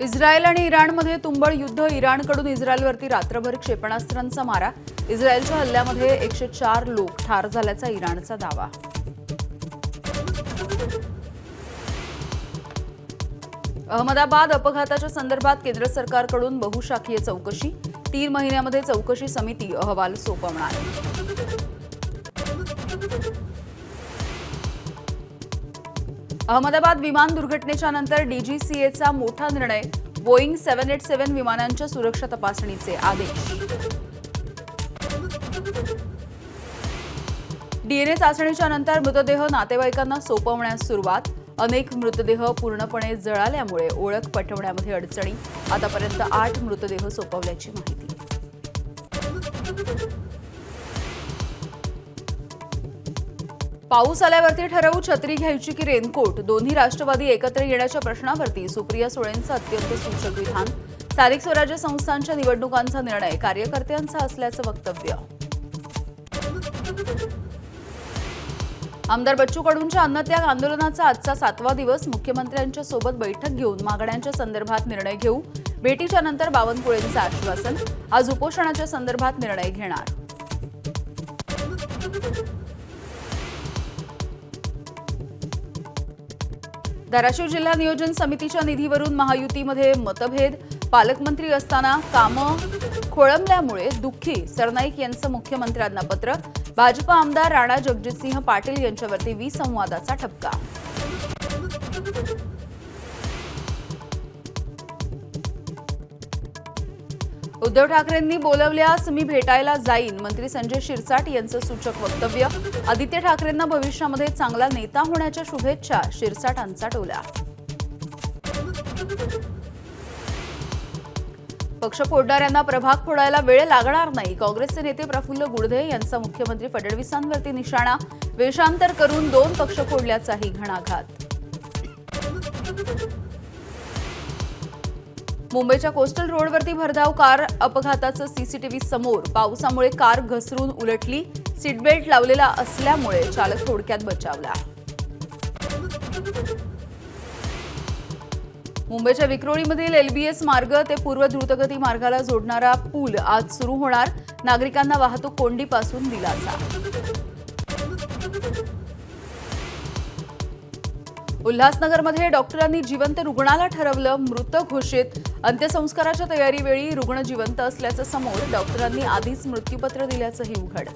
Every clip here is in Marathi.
इस्रायल आणि इराणमध्ये तुंबळ युद्ध इराणकडून इस्रायलवरती रात्रभर क्षेपणास्त्रांचा मारा. इस्रायलच्या हल्ल्यामध्ये एकशे चार लोक ठार झाल्याचा इराणचा दावा. अहमदाबाद अपघाताच्या संदर्भात केंद्र सरकारकडून बहुशाखीय चौकशी. तीन महिन्यामध्ये चौकशी समिती अहवाल सोपवणार. अहमदाबाद विमान दुर्घटनेच्या नंतर डीजीसीएचा मोठा निर्णय बोईंग सेव्हन एट सेव्हन विमानांच्या सुरक्षा तपासणीचे आदेश. डीएनए चाचणीच्या नंतर मृतदेह नातेवाईकांना सोपवण्यास सुरुवात. अनेक मृतदेह पूर्णपणे जळाल्यामुळे ओळख पटवण्यामध्ये अडचणी. आतापर्यंत आठ मृतदेह सोपवल्याची माहिती. पाऊस आल्यावरती ठरवू छत्री घ्यायची की रेनकोट? दोन्ही राष्ट्रवादी एकत्र येण्याच्या प्रश्नावरती सुप्रिया सुळेंचं अत्यंत सूचक विधान. स्थानिक स्वराज्य संस्थांच्या निवडणुकांचा निर्णय कार्यकर्त्यांचा असल्याचं वक्तव्य. आमदार बच्चू कडूंच्या अन्नत्याग आंदोलनाचा आजचा सातवा दिवस. मुख्यमंत्र्यांच्या सोबत बैठक घेऊन मागण्यांच्या संदर्भात निर्णय घेऊ. भेटीच्या नंतर बावनकुळेंचं आश्वासन. आज उपोषणाच्या संदर्भात निर्णय घेणार. धाराशिव जिल्हा नियोजन समितीच्या निधीवरून महायुतीमध्ये मतभेद. पालकमंत्री असताना कामं खोळंबल्यामुळे दुःखी सरनाईक यांचं मुख्यमंत्र्यांना पत्र. भाजपा आमदार राणा जगजितसिंह पाटील यांच्यावरती विसंवादाचा ठपका. उद्धव ठाकरेंनी बोलवल्यास मी भेटायला जाईन मंत्री संजय शिरसाट यांचं सूचक वक्तव्य. आदित्य ठाकरेंना भविष्यामध्ये चांगला नेता होण्याच्या शुभेच्छा शिरसाटांचा टोला पक्ष फोडणाऱ्यांना प्रभाग फोडायला वेळ लागणार नाही. काँग्रेसचे नेते प्रफुल्ल गुडधे यांचा मुख्यमंत्री फडणवीसांवरती निशाणा. वेषांतर करून दोन पक्ष फोडल्याचाही घणाघात. मुंबईच्या कोस्टल रोडवरती भरधाव कार अपघाताचं सीसीटीव्ही समोर पावसामुळे कार घसरून उलटली सीटबेल्ट लावलेला असल्यामुळे चालक थोडक्यात बचावला. मुंबईच्या विक्रोळीमधील एलबीएस मार्ग ते पूर्व द्रुतगती मार्गाला जोडणारा पूल आज सुरू होणार. नागरिकांना वाहतूक कोंडीपासून दिलासा. उल्हासनगरमध्ये डॉक्टरांनी जिवंत रुग्णाला ठरवलं मृत घोषित अंत्यसंस्काराच्या तयारीवेळी रुग्ण जिवंत असल्याचं समोर डॉक्टरांनी आधीच मृत्यूपत्र दिल्याचंही उघड.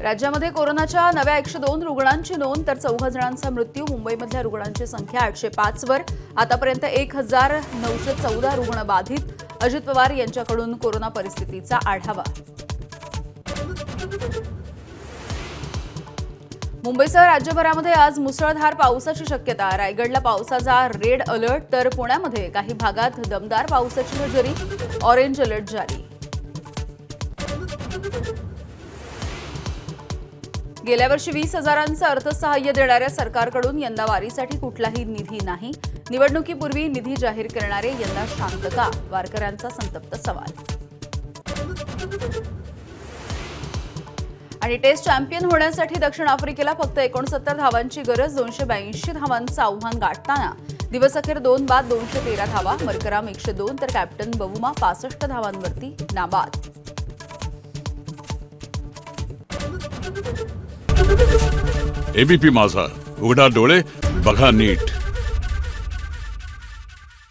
राज्यामध्ये कोरोनाच्या नव्या एकशे दोन रुग्णांची नोंद तर चौघा जणांचा मृत्यू. मुंबईमधल्या रुग्णांची संख्या आठशे पाचवर आतापर्यंत एक हजार नऊशे चौदा रुग्ण बाधित. अजित पवार यांच्याकडून कोरोना परिस्थितीचा आढावा. मुंबईसह राज्यभरामध्ये आज मुसळधार पावसाची शक्यता. रायगडला पावसाचा रेड अलर्ट तर पुण्यामध्ये काही भागात दमदार पावसाची हजेरी ऑरेंज अलर्ट जारी. गेल्या वर्षी वीस हजारांचं अर्थसहाय्य देणाऱ्या सरकारकडून यंदा वारीसाठी कुठलाही निधी नाही. निवडणुकीपूर्वी निधी जाहीर करणारे यंदा शांत का वारकऱ्यांचा संतप्त सवाल. आणि टेस्ट चॅम्पियन होण्यासाठी दक्षिण आफ्रिकेला फक्त एकोणसत्तर धावांची गरज दोनशे ब्याऐंशी धावांचं आव्हान गाठताना. दिवसअखेर दोन बाद दोनशे तेरा धावा. मरकराम एकशे दोन तर कॅप्टन बहुमा पासष्ट धावांवरती नाबाद. एबीपी माझा. उघडा डोळे बघा नीट.